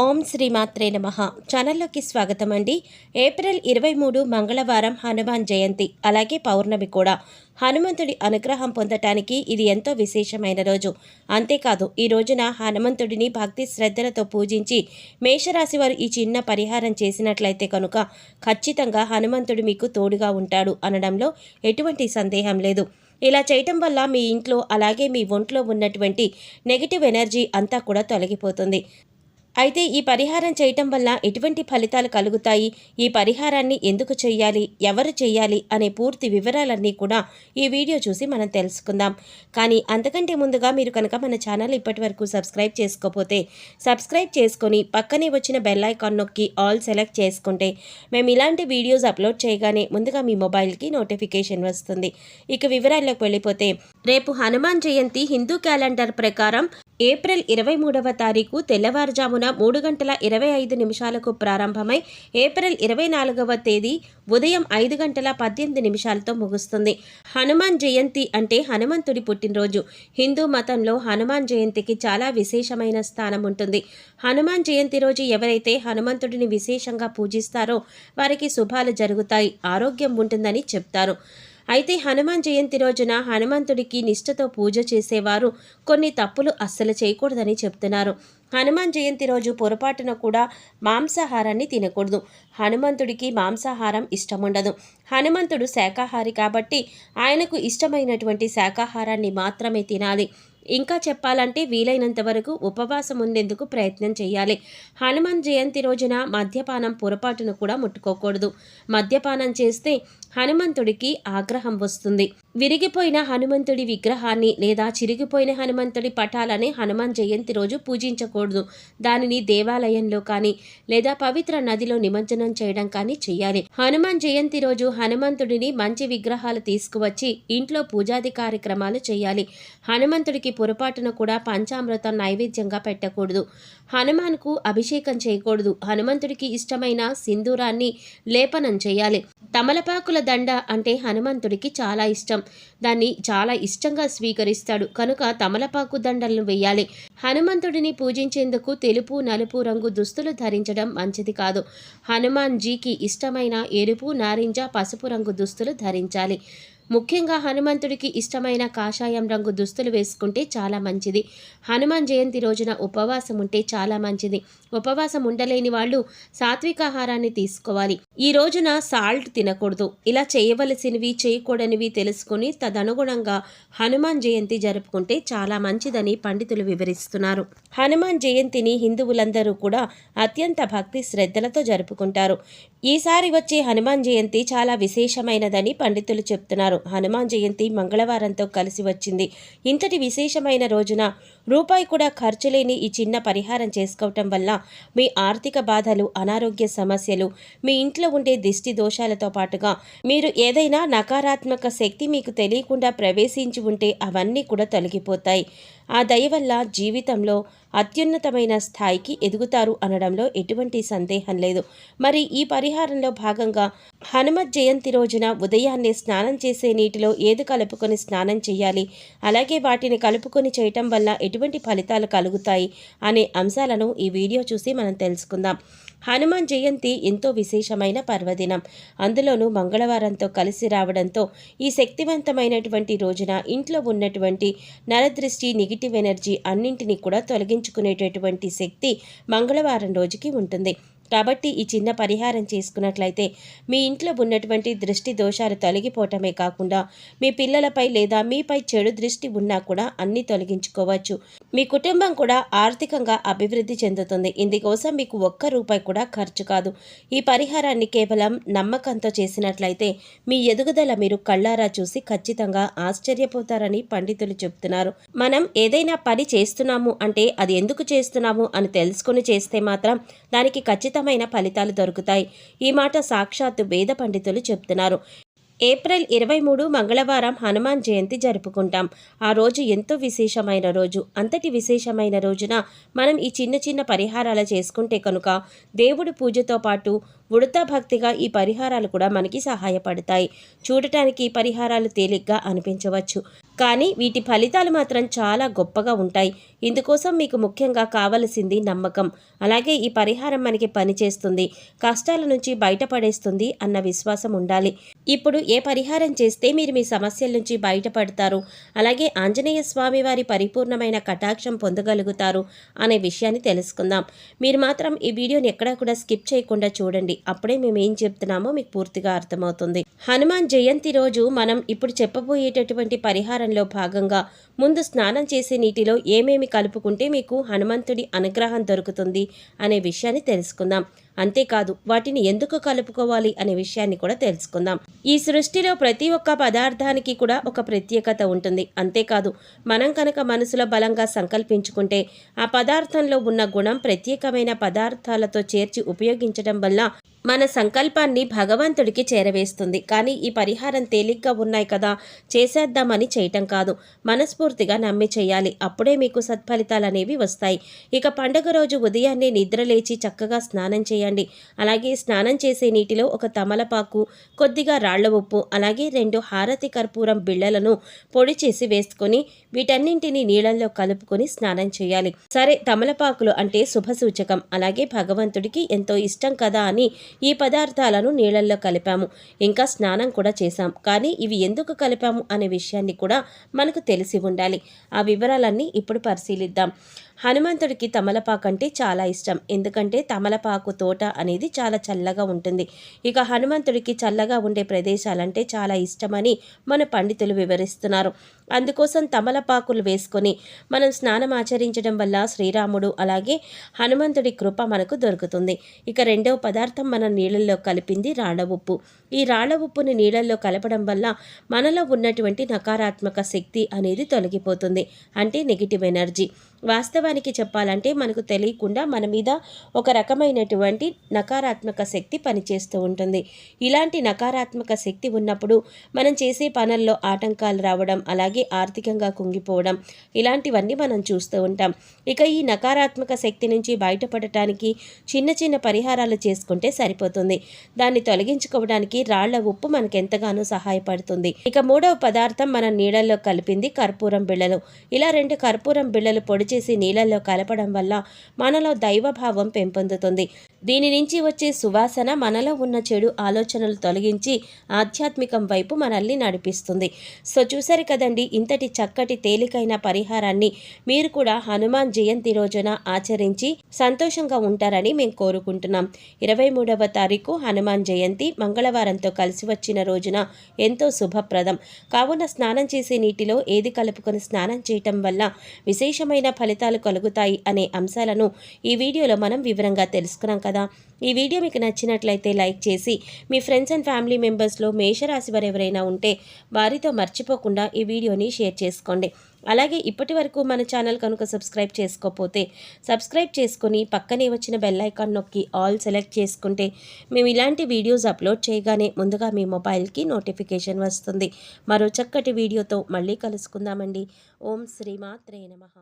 ఓం శ్రీమాత్రే నమ. ఛానల్లోకి స్వాగతం అండి. ఏప్రిల్ ఇరవై మూడు మంగళవారం హనుమాన్ జయంతి అలాగే పౌర్ణమి కూడా. హనుమంతుడి అనుగ్రహం పొందటానికి ఇది ఎంతో విశేషమైన రోజు. అంతేకాదు ఈ రోజున హనుమంతుడిని భక్తి శ్రద్ధలతో పూజించి మేషరాశి వారు ఈ చిన్న పరిహారం చేసినట్లయితే కనుక ఖచ్చితంగా హనుమంతుడు మీకు తోడుగా ఉంటాడు అనడంలో ఎటువంటి సందేహం లేదు. ఇలా చేయటం వల్ల మీ ఇంట్లో అలాగే మీ ఒంట్లో ఉన్నటువంటి నెగిటివ్ ఎనర్జీ అంతా కూడా తొలగిపోతుంది. అయితే ఈ పరిహారం చేయటం వల్ల ఎటువంటి ఫలితాలు కలుగుతాయి? ఈ పరిహారాన్ని ఎందుకు చేయాలి? ఎవరు చేయాలి? అనే పూర్తి వివరాలన్నీ కూడా ఈ వీడియో చూసి మనం తెలుసుకుందాం. కానీ అంతకంటే ముందుగా మీరు కనుక మన ఛానల్ ఇప్పటి వరకు సబ్స్క్రైబ్ చేసుకోకపోతే సబ్స్క్రైబ్ చేసుకొని పక్కనే వచ్చిన బెల్ ఐకాన్ నొక్కి ఆల్ సెలెక్ట్ చేసుకుంటే మేము ఇలాంటి వీడియోస్ అప్లోడ్ చేయగానే ముందుగా మీ మొబైల్కి నోటిఫికేషన్ వస్తుంది. ఇక వివరాల్లోకి వెళ్ళిపోతే రేపు హనుమాన్ జయంతి హిందూ క్యాలెండర్ ప్రకారం ఏప్రిల్ ఇరవై మూడవ తారీఖు తెల్లవారుజామున మూడు గంటల ఇరవై ఐదు నిమిషాలకు ప్రారంభమై ఏప్రిల్ ఇరవై నాలుగవ తేదీ ఉదయం ఐదు గంటల పద్దెనిమిది నిమిషాలతో ముగుస్తుంది. హనుమాన్ జయంతి అంటే హనుమంతుడి పుట్టినరోజు. హిందూ మతంలో హనుమాన్ జయంతికి చాలా విశేషమైన స్థానం ఉంటుంది. హనుమాన్ జయంతి రోజు ఎవరైతే హనుమంతుడిని విశేషంగా పూజిస్తారో వారికి శుభాలు జరుగుతాయి ఆరోగ్యం ఉంటుందని చెప్తారు. అయితే హనుమాన్ జయంతి రోజున హనుమంతుడికి నిష్ఠతో పూజ చేసేవారు కొన్ని తప్పులు అస్సలు చేయకూడదని చెప్తున్నారు. హనుమాన్ జయంతి రోజు పొరపాటున కూడా మాంసాహారాన్ని తినకూడదు. హనుమంతుడికి మాంసాహారం ఇష్టముండదు. హనుమంతుడు శాకాహారి కాబట్టి ఆయనకు ఇష్టమైనటువంటి శాకాహారాన్ని మాత్రమే తినాలి. ఇంకా చెప్పాలంటే వీలైనంత వరకు ఉపవాసం ఉండేందుకు ప్రయత్నం చేయాలి. హనుమాన్ జయంతి రోజున మద్యపానం పొరపాటును కూడా ముట్టుకోకూడదు. మద్యపానం చేస్తే హనుమంతుడికి ఆగ్రహం వస్తుంది. విరిగిపోయిన హనుమంతుడి విగ్రహాన్ని లేదా చిరిగిపోయిన హనుమంతుడి పటాలని హనుమాన్ జయంతి రోజు పూజించకూడదు. దానిని దేవాలయంలో కానీ లేదా పవిత్ర నదిలో నిమజ్జనం చేయడం కానీ చేయాలి. హనుమాన్ జయంతి రోజు హనుమంతుడిని మంచి విగ్రహాలు తీసుకువచ్చి ఇంట్లో పూజాది కార్యక్రమాలు చేయాలి. హనుమంతుడికి పొరపాటున కూడా పంచామృతం నైవేద్యంగా పెట్టకూడదు. హనుమాన్కు అభిషేకం చేయకూడదు. హనుమంతుడికి ఇష్టమైన సింధూరాన్ని లేపనం చేయాలి. తమలపాకుల దండ అంటే హనుమంతుడికి చాలా ఇష్టం. దాన్ని చాలా ఇష్టంగా స్వీకరిస్తాడు. కనుక తమలపాకు దండలను వేయాలి. హనుమంతుడిని పూజించేందుకు తెలుపు నలుపు రంగు దుస్తులు ధరించడం మంచిది కాదు. హనుమాన్ జీకి ఇష్టమైన ఎరుపు నారింజ పసుపు రంగు దుస్తులు ధరించాలి. ముఖ్యంగా హనుమంతుడికి ఇష్టమైన కాషాయం రంగు దుస్తులు వేసుకుంటే చాలా మంచిది. హనుమాన్ జయంతి రోజున ఉపవాసం ఉంటే చాలా మంచిది. ఉపవాసం ఉండలేని వాళ్ళు సాత్వికాహారాన్ని తీసుకోవాలి. ఈ రోజున సాల్ట్ తినకూడదు. ఇలా చేయవలసినవి చేయకూడనివి తెలుసుకుని తదనుగుణంగా హనుమాన్ జయంతి జరుపుకుంటే చాలా మంచిదని పండితులు వివరిస్తున్నారు. హనుమాన్ జయంతిని హిందువులందరూ కూడా అత్యంత భక్తి శ్రద్ధలతో జరుపుకుంటారు. ఈసారి వచ్చే హనుమాన్ జయంతి చాలా విశేషమైనదని పండితులు చెప్తున్నారు. హనుమాన్ జయంతి మంగళవారంతో కలిసి వచ్చింది. ఇంతటి విశేషమైన రోజున రూపాయి కూడా ఖర్చు లేని ఈ చిన్న పరిహారం చేసుకోవటం వల్ల మీ ఆర్థిక బాధలు అనారోగ్య సమస్యలు మీ ఇంట్లో ఉండే దిష్టి దోషాలతో పాటుగా మీరు ఏదైనా నకారాత్మక శక్తి మీకు తెలియకుండా ప్రవేశించి ఉంటే అవన్నీ కూడా తొలగిపోతాయి. ఆ దయ వల్ల జీవితంలో అత్యున్నతమైన స్థాయికి ఎదుగుతారు అనడంలో ఎటువంటి సందేహం లేదు. మరి ఈ పరిహారంలో భాగంగా హనుమత్ జయంతి రోజున ఉదయాన్నే స్నానం చేసే నీటిలో ఏది కలుపుకొని స్నానం చేయాలి? అలాగే వాటిని కలుపుకొని చేయటం వల్ల ఎటువంటి ఫలితాలు కలుగుతాయి? అనే అంశాలను ఈ వీడియో చూసి మనం తెలుసుకుందాం. హనుమాన్ జయంతి ఎంతో విశేషమైన పర్వదినం. అందులోనూ మంగళవారంతో కలిసి రావడంతో ఈ శక్తివంతమైనటువంటి రోజున ఇంట్లో ఉన్నటువంటి నరదృష్టి నెగిటివ్ ఎనర్జీ అన్నింటినీ కూడా తొలగించుకునేటటువంటి శక్తి మంగళవారం రోజుకి ఉంటుంది. కాబట్టి ఈ చిన్న పరిహారం చేసుకున్నట్లయితే మీ ఇంట్లో ఉన్నటువంటి దృష్టి దోషాలు తొలగిపోవటమే కాకుండా మీ పిల్లలపై లేదా మీపై చెడు దృష్టి ఉన్నా కూడా అన్ని తొలగించుకోవచ్చు. మీ కుటుంబం కూడా ఆర్థికంగా అభివృద్ధి చెందుతుంది. ఇందుకోసం మీకు ఒక్క రూపాయి కూడా ఖర్చు కాదు. ఈ పరిహారాన్ని కేవలం నమ్మకంతో చేసినట్లయితే మీ ఎదుగుదల మీరు కళ్ళారా చూసి ఖచ్చితంగా ఆశ్చర్యపోతారని పండితులు చెప్తున్నారు మనం ఏదైనా పని చేస్తున్నాము అంటే అది ఎందుకు చేస్తున్నాము అని తెలుసుకుని చేస్తే మాత్రం దానికి ఖచ్చితంగా విపరీతమైన ఫలితాలు దొరుకుతాయి. ఈ మాట సాక్షాత్తు వేద పండితులు చెప్తున్నారు ఏప్రిల్ ఇరవై మూడు మంగళవారం హనుమాన్ జయంతి జరుపుకుంటాం. ఆ రోజు ఎంతో విశేషమైన రోజు. అంతటి విశేషమైన రోజున మనం ఈ చిన్న చిన్న పరిహారాలు చేసుకుంటే కనుక దేవుడి పూజతో పాటు ఉడతా భక్తిగా ఈ పరిహారాలు కూడా మనకి సహాయపడతాయి. చూడటానికి ఈ పరిహారాలు తేలిగ్గా అనిపించవచ్చు. కానీ వీటి ఫలితాలు మాత్రం చాలా గొప్పగా ఉంటాయి. ఇందుకోసం మీకు ముఖ్యంగా కావలసింది నమ్మకం. అలాగే ఈ పరిహారం మనకి పనిచేస్తుంది. కష్టాల నుంచి బయటపడేస్తుంది అన్న విశ్వాసం ఉండాలి. ఇప్పుడు ఏ పరిహారం చేస్తే మీరు మీ సమస్యల నుంచి బయటపడతారు? అలాగే ఆంజనేయ స్వామి వారి పరిపూర్ణమైన కటాక్షం పొందగలుగుతారు అనే విషయాన్ని తెలుసుకుందాం. మీరు మాత్రం ఈ వీడియోని ఎక్కడా కూడా స్కిప్ చేయకుండా చూడండి. అప్పుడే మేము ఏం చెప్తున్నామో మీకు పూర్తిగా అర్థమవుతుంది. హనుమాన్ జయంతి రోజు మనం ఇప్పుడు చెప్పబోయేటటువంటి పరిహారంలో భాగంగా ముందు స్నానం చేసే నీటిలో ఏమేమి కలుపుకుంటే మీకు హనుమంతుడి అనుగ్రహం దొరుకుతుంది అనే విషయాన్ని తెలుసుకుందాం. అంతేకాదు వాటిని ఎందుకు కలుపుకోవాలి అనే విషయాన్ని కూడా తెలుసుకుందాం. ఈ సృష్టిలో ప్రతి ఒక్క పదార్థానికి కూడా ఒక ప్రత్యేకత ఉంటుంది. అంతేకాదు మనం కనుక మనసులో బలంగా సంకల్పించుకుంటే ఆ పదార్థంలో ఉన్న గుణం ప్రత్యేకమైన పదార్థాలతో చేర్చి ఉపయోగించడం వల్ల మన సంకల్పాన్ని భగవంతుడికి చేరవేస్తుంది. కానీ ఈ పరిహారం తేలిగ్గా ఉన్నాయి కదా చేసేద్దామని చేయటం కాదు. మనస్ఫూర్తిగా నమ్మి చేయాలి. అప్పుడే మీకు సత్ఫలితాలు అనేవి వస్తాయి. ఇక పండుగ రోజు ఉదయాన్నే నిద్ర లేచి చక్కగా స్నానం చేయండి. అలాగే స్నానం చేసే నీటిలో ఒక తమలపాకు కొద్దిగా రాళ్ళ ఉప్పు అలాగే రెండు హారతి కర్పూరం బిళ్ళలను పొడి చేసి వేసుకొని వీటన్నింటినీ నీళ్ళల్లో కలుపుకొని స్నానం చేయాలి. సరే తమలపాకులు అంటే శుభ సూచకం అలాగే భగవంతుడికి ఎంతో ఇష్టం కదా అని ఈ పదార్థాలను నీళ్ళల్లో కలిపాము. ఇంకా స్నానం కూడా చేశాం. కానీ ఇవి ఎందుకు కలిపాము అనే విషయాన్ని కూడా మనకు తెలిసి ఉండాలి. ఆ వివరాలన్నీ ఇప్పుడు పరిశీలిద్దాం. హనుమంతుడికి తమలపాకు అంటే చాలా ఇష్టం. ఎందుకంటే తమలపాకు తోట అనేది చాలా చల్లగా ఉంటుంది. ఇక హనుమంతుడికి చల్లగా ఉండే ప్రదేశాలంటే చాలా ఇష్టమని మన పండితులు వివరిస్తున్నారు. అందుకోసం తమలపాకులు వేసుకొని మనం స్నానం ఆచరించడం వల్ల శ్రీరాముడు అలాగే హనుమంతుడి కృప మనకు దొరుకుతుంది. ఇక రెండవ పదార్థం మన నీళ్ళల్లో కలిపింది రాళ్ళ ఉప్పు. ఈ రాళ్ళ ఉప్పుని నీళ్ళల్లో కలపడం వల్ల మనలో ఉన్నటువంటి నకారాత్మక శక్తి అనేది తొలగిపోతుంది. అంటే నెగిటివ్ ఎనర్జీ. వాస్తవానికి చెప్పాలంటే మనకు తెలియకుండా మన మీద ఒక రకమైనటువంటి నకారాత్మక శక్తి పనిచేస్తూ ఉంటుంది. ఇలాంటి నకారాత్మక శక్తి ఉన్నప్పుడు మనం చేసే పనుల్లో ఆటంకాలు రావడం అలాగే ఆర్థికంగా కుంగిపోవడం ఇలాంటివన్నీ మనం చూస్తూ ఉంటాం. ఇక ఈ నకారాత్మక శక్తి నుంచి బయటపడటానికి చిన్న చిన్న పరిహారాలు చేసుకుంటే సరిపోతుంది. దాన్ని తొలగించుకోవడానికి రాళ్ళ ఉప్పు మనకు ఎంతగానో సహాయపడుతుంది. ఇక మూడవ పదార్థం మనం నీడల్లో కలిపింది కర్పూరం బిళ్ళలు. ఇలా రెండు కర్పూరం బిళ్ళలు పొడి చేసి నీళ్ళల్లో కలపడం వల్ల మనలో దైవభావం పెంపొందుతుంది. దీని నుంచి వచ్చే సువాసన మనలో ఉన్న చెడు ఆలోచనలు తొలగించి ఆధ్యాత్మికం వైపు మనల్ని నడిపిస్తుంది. సో చూసారు కదండి ఇంతటి చక్కటి తేలికైన పరిహారాన్ని మీరు కూడా హనుమాన్ జయంతి రోజున ఆచరించి సంతోషంగా ఉంటారని మేము కోరుకుంటున్నాం. ఇరవై మూడవ తారీఖు హనుమాన్ జయంతి మంగళవారంతో కలిసి వచ్చిన రోజున ఎంతో శుభప్రదం. కావున స్నానం చేసే నీటిలో ఏది కలుపుకొని స్నానం చేయటం వల్ల విశేషమైన ఫలితాలు కలుగుతాయి అనే అంశాలను ఈ వీడియోలో మనం వివరంగా తెలుసుకున్నాం కదా. ఈ వీడియో మీకు నచ్చినట్లయితే లైక్ చేసి మీ ఫ్రెండ్స్ అండ్ ఫ్యామిలీ మెంబర్స్లో మేషరాశి వారు ఎవరైనా ఉంటే వారితో మర్చిపోకుండా ఈ వీడియోని షేర్ చేసుకోండి. అలాగే ఇప్పటి వరకు మన ఛానల్ కనుక సబ్స్క్రైబ్ చేసుకోకపోతే సబ్స్క్రైబ్ చేసుకుని పక్కనే వచ్చిన బెల్ ఐకాన్ నొక్కి ఆల్ సెలెక్ట్ చేసుకుంటే మేము ఇలాంటి వీడియోస్ అప్లోడ్ చేయగానే ముందుగా మీ మొబైల్కి నోటిఫికేషన్ వస్తుంది. మరో చక్కటి వీడియోతో మళ్ళీ కలుసుకుందామండి. ఓం శ్రీమాత్రే నమః.